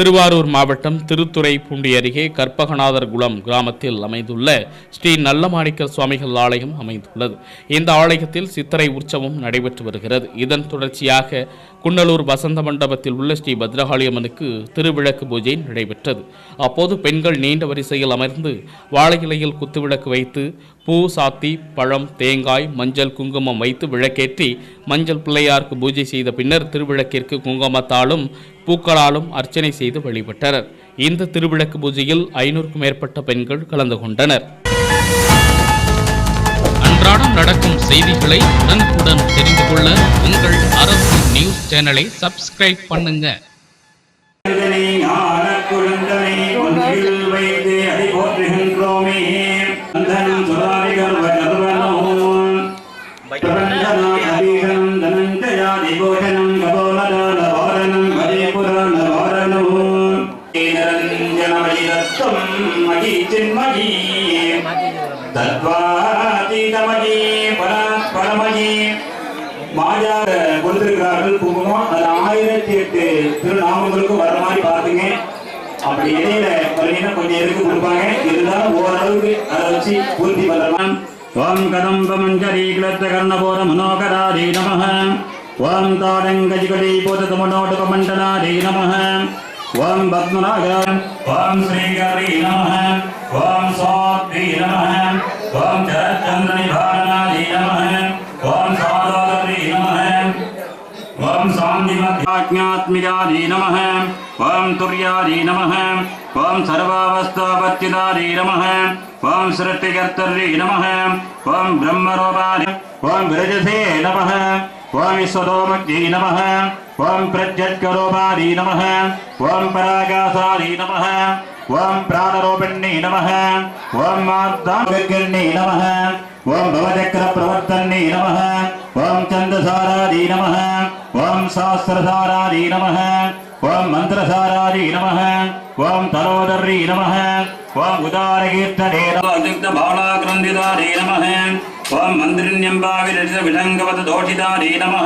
திருவாரூர் மாவட்டம் திருத்துறைப்பூண்டி அருகே கற்பகநாதர் குளம் கிராமத்தில் அமைந்துள்ள ஸ்ரீ நல்லமாணிக்க சுவாமிகள் ஆலயம் அமைந்துள்ளது. இந்த ஆலயத்தில் சித்திரை உற்சவம் நடைபெற்று வருகிறது. இதன் தொடர்ச்சியாக குன்னலூர் வசந்த மண்டபத்தில் உள்ள ஸ்ரீ பத்ரகாளி அம்மனுக்கு திருவிளக்கு பூஜை நடைபெற்றது. அப்போது பெண்கள் நீண்ட வரிசையில் அமர்ந்து வாழை இலையில் குத்துவிளக்கு வைத்து பூ சாத்தி பழம் தேங்காய் மஞ்சள் குங்குமம் வைத்து விளக்கேற்றி மஞ்சள் பிள்ளையாருக்கு பூஜை செய்த பின்னர் திருவிளக்கிற்கு குங்குமத்தாலும் பூக்களாலும் அர்ச்சனை செய்து வழிபட்டனர். இந்த திருவிளக்கு பூஜையில் ஐநூறுக்கும் மேற்பட்ட பெண்கள் கலந்து கொண்டனர். அன்றாடம் நடக்கும் செய்திகளை உடனுக்குடன் தெரிந்து கொள்ள உங்கள் அரசு நியூஸ் சேனலை சப்ஸ்கிரைப் பண்ணுங்க. ஞானக் குழந்தனை ஒன்றில் நிரஞ்சனமயிரத்தம் மகி. சின்மகி தத்வாதீதமகி பராத் பரமகி மாயா கொடுத்திருக்கிறார்கள் குங்குமம். அது ஆயிரத்தி எட்டு திருநாமங்களுக்கும் வர மாதிரி பாருங்க அப்படி இடையில பார்த்தீங்கன்னா கொஞ்சம் இருக்கு கொடுப்பாங்க? இருந்தாலும் ஓரளவுக்கு அதை வச்சு பூர்த்தி பண்ணலாம் ஓம் கதம்பமஞ்சரி கிளத்த கர்ணபோர மனோகராதி நம ஓம் தாடங்கஜிகடி போத மனோடக மண்டலாதி நம ஓம் பத்மநாக ஓம் ஸ்ரீகரி நம ஓம் சாத்ரி நம ஓம் சரச்சந்திரனி பாரணாதி நம ஓம் சாதாரி நம ஓம் சாந்திமத்யாத்மிகாதி நம ஓம் துர்யாதி நம ஓம் சர்வாவஸ்தாபத்திதாரி நம ஓம் சிருஷ்டிகர்த்தரி நம ஓம் பிரம்மரூபாதி ஓம் விரஜசே நம ஓம் விஸ்வதோமக்தி நம ஓம் பிரத்யத்கரோபாதி நம ஓம் பராகாசாதி நம ஓம் பிராணரூபிணி நம ஓம் மார்த்தாங்கர்ணி நம ஓம் பவச்சக்கர பிரவர்த்தன்னே நம ஓம் சந்தசாராதி நம ஓம் சாஸ்திரசாராதி நம ஓம் மந்திரசாராதி நம ஓம் தலோதரி நம ஓம் உதாரகீர்த்தனே நம பாலாகிரந்திதாரே நம ஓம் மந்திரிண்யம்பாவிரஜ விலங்கவத தோஷிதாரே நம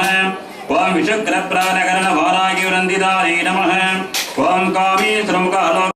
ஓம் விஷக்ர பிராணகரண வாராகி விரந்திதாரே நம ஓம் காமீஸ்வரமுக